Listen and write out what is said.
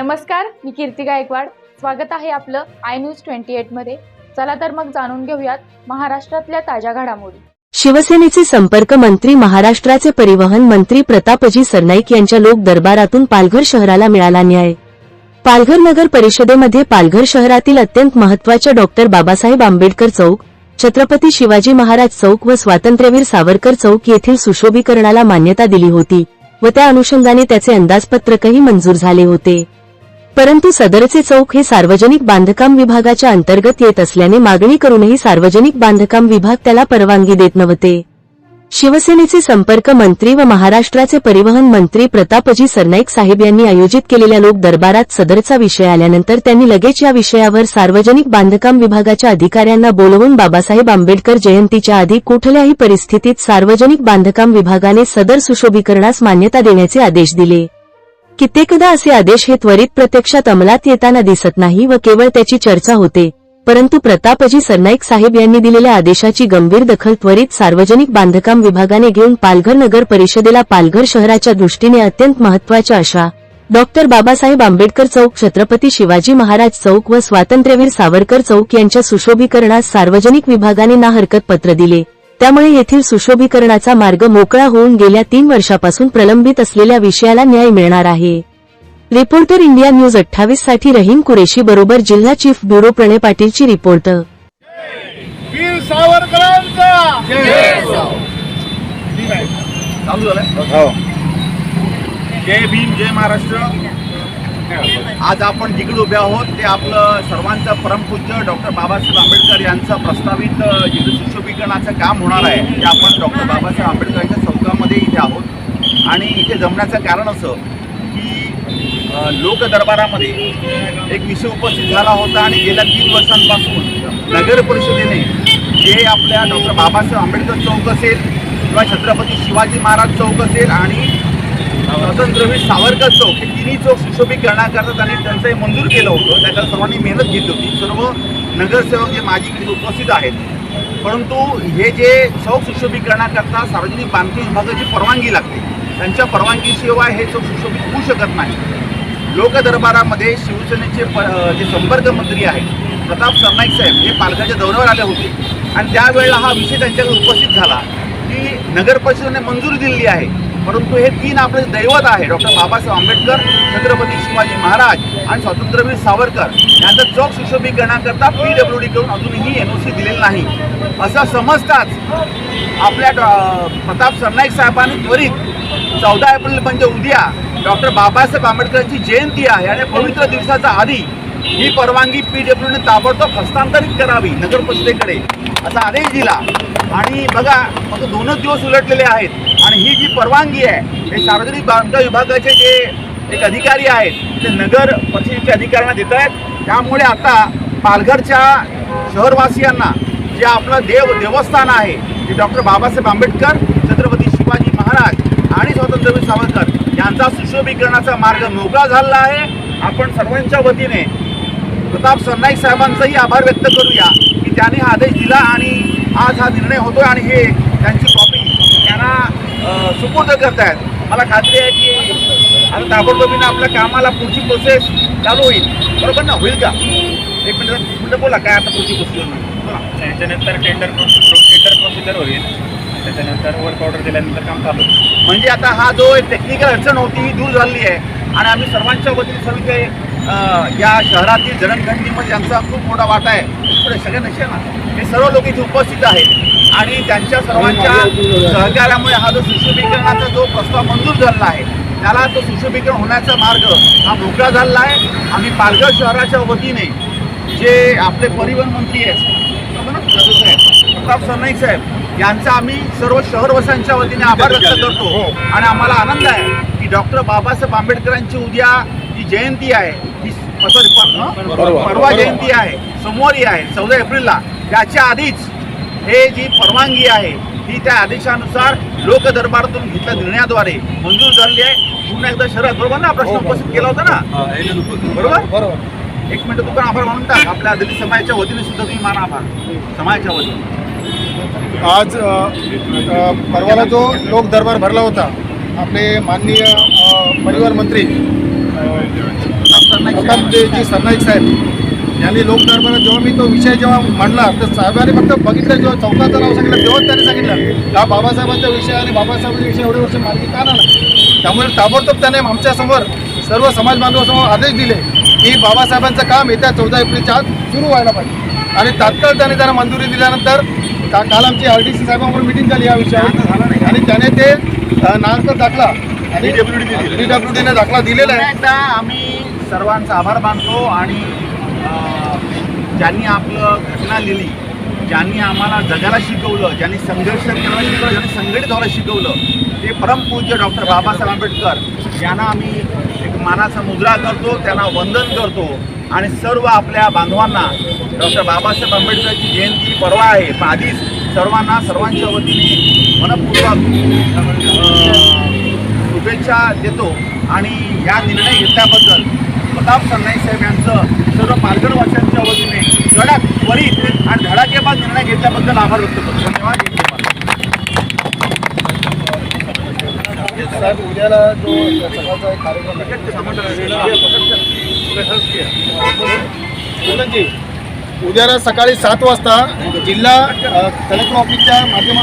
नमस्कार मी कीर्ती गायकवाड. स्वागत आहे आपलं आय न्यूज ट्वेंटी एटमध्ये चला तर मग जाणून घेऊयात महाराष्ट्रातल्या ताज्या घडामोडी. शिवसेनेचे संपर्क मंत्री महाराष्ट्राचे परिवहन मंत्री प्रतापजी सरनाईक यांच्या लोक दरबारातून पालघर शहराला मिळाला न्याय. पालघर नगर परिषदेमध्ये पालघर शहरातील अत्यंत महत्त्वाच्या डॉक्टर बाबासाहेब आंबेडकर चौक छत्रपती शिवाजी महाराज चौक व स्वातंत्र्यवीर सावरकर चौक येथील सुशोभीकरणाला मान्यता दिली होती व त्या अनुषंगाने त्याचे अंदाजपत्रकही मंजूर झाले होते. परंतु सदरचे चौक हे सार्वजनिक बांधकाम विभागाच्या अंतर्गत येत असल्याने मागणी करूनही सार्वजनिक बांधकाम विभाग त्याला परवानगी देत नव्हते. शिवसेनेचे संपर्क मंत्री व महाराष्ट्राचे परिवहन मंत्री प्रतापजी सरनाईक साहेब यांनी आयोजित केलेल्या लोक दरबारात सदरचा विषय आल्यानंतर त्यांनी लगेच या विषयावर सार्वजनिक बांधकाम विभागाच्या अधिकाऱ्यांना बोलवून बाबासाहेब आंबेडकर जयंतीच्या आधी कुठल्याही परिस्थितीत सार्वजनिक बांधकाम विभागाने सदर सुशोभीकरणास मान्यता देण्याचे आदेश दिले. कित्येकदा असे आदेश हे त्वरित प्रत्यक्षात अंमलात येताना दिसत नाही व केवळ त्याची चर्चा होते. परंतु प्रतापजी सरनाईक साहेब यांनी दिलेल्या आदेशाची गंभीर दखल त्वरित सार्वजनिक बांधकाम विभागाने घेऊन पालघर नगर परिषदेला पालघर शहराच्या दृष्टीने अत्यंत महत्त्वाच्या अशा. डॉक्टर बाबासाहेब आंबेडकर चौक छत्रपती शिवाजी महाराज चौक व स्वातंत्र्यवीर सावरकर चौक यांच्या सुशोभीकरणास सार्वजनिक विभागाने ना हरकत पत्र दिले. त्यामुळे येथील सुशोभीकरणाचा मार्ग मोकळा होऊन गेल्या तीन वर्षापासून प्रलंबित असलेल्या विषयाला न्याय मिळणार आहे. रिपोर्टर इंडिया न्यूज अठ्ठावीससाठी रहीम कुरेशी बरोबर जिल्हा चीफ ब्युरो प्रणय पाटीलची रिपोर्ट. झालंय? जय भीम जय महाराष्ट्र. आज आपण जिकडे उभे आहोत. ते आपलं सर्वांचं परमपूज्य डॉक्टर बाबासाहेब आंबेडकर यांचं प्रस्तावित अ, सुशोभीकरणाचं काम होणार आहे. ते आपण डॉक्टर बाबासाहेब आंबेडकरांच्या चौकामध्ये इथे आहोत. आणि इथे जमण्याचं कारण असं की लोकदरबारामध्ये एक विषय उपस्थित झाला होता आणि गेल्या तीन वर्षांपासून नगर परिषदेने जे आपल्या डॉक्टर बाबासाहेब आंबेडकर चौक असेल किंवा छत्रपती शिवाजी महाराज चौक असेल आणि स्वातंत्र्यवीर सावरकर चौक हे तिन्ही चौक सुशोभीकरणाकरता त्यांनी टंचाई मंजूर केलं होतं. त्याकरता सर्वांनी मेहनत घेतली होती. सर्व नगरसेवक जे माजी उपस्थित आहेत परंतु हे जे चौक सुशोभीकरणाकरता सार्वजनिक बांधकाम विभागाची परवानगी लागते त्यांच्या परवानगीशिवाय हे चौक सुशोभित होऊ शकत नाही. लोकदरबारामध्ये शिवसेनेचे प जे संपर्क मंत्री आहेत प्रताप सरनाईक साहेब हे पालघरच्या दौऱ्यावर आले होते. आणि त्यावेळेला हा विषय त्यांच्याकडे उपस्थित झाला की नगर परिषदेने मंजुरी दिलेली आहे. परंतु हे तीन आपले दैवत आहे डॉक्टर बाबासाहेब आंबेडकर छत्रपती शिवाजी महाराज आणि स्वातंत्र्यवीर सावरकर यांचं चौक सुशोभीकरणाकरता पी डब्ल्यू डी करून अजूनही एन ओ सी दिलेलं नाही. असं समजताच आपल्या प्रताप सरनाईक साहेबांनी त्वरित चौदा एप्रिल म्हणजे उद्या डॉक्टर बाबासाहेब आंबेडकरांची जयंती आहे आणि पवित्र दिवसाच्या आधी ही परवानगी पी डब्ल्यूने ताबडतोब हस्तांतरित करावी नगर परिषदेकडे असा आदेश दिला. आणि बघा फक्त दोनच दिवस उलटलेले आहेत. ही जी परवानगी आहे हे सार्वजनिक बांधकाम विभागाचे जे एक अधिकारी आहेत ते नगर परिषदेच्या अधिकाऱ्यांना देत आहेत. त्यामुळे आता पालघरच्या शहरवासियांना जे आपलं देव देवस्थान आहे ते डॉक्टर बाबासाहेब आंबेडकर छत्रपती शिवाजी महाराज आणि स्वातंत्र्यवीर सावरकर यांचा सुशोभीकरणाचा मार्ग मोकळा झालेला आहे. आपण सर्वांच्या वतीने प्रताप सरनाईक साहेबांचाही आभार व्यक्त करूया की त्यांनी हा आदेश दिला आणि आज हा निर्णय होतोय आणि हे त्यांची कॉपी त्यांना सुपूर्द करतायत. मला खात्री आहे की आता ताबडतोबीनं आपल्या कामाला पुढची प्रोसेस चालू होईल. बरोबर ना? होईल का? एक मिनिट मिनिट बोला काय आता पुढची प्रोसेस बोला. त्याच्यानंतर टेंडर टेंडर प्रोसिजर होईल. त्याच्यानंतर वर्क ऑर्डर दिल्यानंतर काम चालू होईल. म्हणजे आता हा जो टेक्निकल अडचण होती ही दूर झालेली आहे. आणि आम्ही सर्वांच्या वतीने सर्व काही या शहरातील जडणघडणीमध्ये यांचा खूप मोठा वाटा आहे. सगळ्या ना हे सर्व लोक इथे उपस्थित आहेत. आणि त्यांच्या सर्वांच्या सहकार्यामुळे हा जो सुशोभीकरणाचा जो प्रस्ताव मंजूर झालेला आहे त्याला तो सुशोभीकरण होण्याचा मार्ग हा मोकळा झालेला आहे. आम्ही पालघर शहराच्या वतीने जे आपले परिवहन मंत्री आहेत प्रताप सरनाईक साहेब यांचा आम्ही सर्व शहरवासियांच्या वतीने आभार व्यक्त करतो. आणि आम्हाला आनंद आहे की डॉक्टर बाबासाहेब आंबेडकरांची उद्या जी जयंती आहे ही सॉरी परवा. जयंती आहे सोमवारी आहे चौदा एप्रिलला. त्याच्या आधीच हे जी परवानगी आहे ही त्या आदेशानुसार लोक दरबारातून घेतल्या निर्णयाद्वारे मंजूर झालेली आहे. पुन्हा एकदा शहरात बरोबर ना प्रश्न उपस्थित केला होता ना? बरोबर? बरोबर. एक मिनिट तू पण आभार मानून टाक. आपल्या दलित समाजाच्या वतीने सुद्धा तुम्ही माना आभार. समाजाच्या वतीने. आज परवाला जो लोक दरबार भरला होता आपले माननीय परिवार मंत्री सरनाईक साहेब. प्रतापजी सरनाईक साहेब यांनी लोक दरबारात जेव्हा मी तो विषय जेव्हा मांडला तर साहेबांनी फक्त बघितलं जेव्हा चौकाचं नाव सांगितलं तेव्हाच त्यांनी सांगितलं का बाबासाहेबांचा विषय आणि बाबासाहेबांचा विषय एवढे वर्ष मार्गी का ना त्यामुळे ताबडतोब त्याने आमच्यासमोर सर्व समाज बांधवासमोर आदेश दिले की बाबासाहेबांचं काम येत्या चौदा एप्रिलच्या आत सुरू व्हायला पाहिजे. आणि तात्काळ त्याने त्यांना मंजुरी दिल्यानंतर का काल आमची आर डी सी साहेबांबरोबर मिटिंग झाली या विषयावर. आणि त्याने ते नागरिक दाखला आणि दिली. डी डब्ल्यू डीने दाखला दिलेला आहे. आम्ही सर्वांचा आभार मानतो आणि ज्यांनी आपलं घटना लिहिली ज्यांनी आम्हाला जगाला शिकवलं ज्यांनी संघर्ष करायला शिकवलं ज्यांनी संघटित व्हायला शिकवलं ते परमपूज्य डॉक्टर बाबासाहेब आंबेडकर यांना आम्ही एक मानाचा मुद्रा करतो त्यांना वंदन करतो आणि सर्व आपल्या बांधवांना डॉक्टर बाबासाहेब आंबेडकरची जयंती परवा आहे. पण आधीच सर्वांना सर्वांच्या वतीने मनपूर्वक शुभेच्छा देतो आणि या निर्णय घेतल्याबद्दल प्रताप सरनाईक साहेब यांचं सर्व पालघर वासियांच्या वतीने कडक त्वरित आणि धडाकेबाज निर्णय घेतल्याबद्दल आभार व्यक्त करतो. धन्यवाद. साहेब उद्याला जो सकाळचा एक कार्यक्रम उद्याला सकाळी सात वाजता जिल्हा कलेक्टर ऑफिसच्या माध्यमातून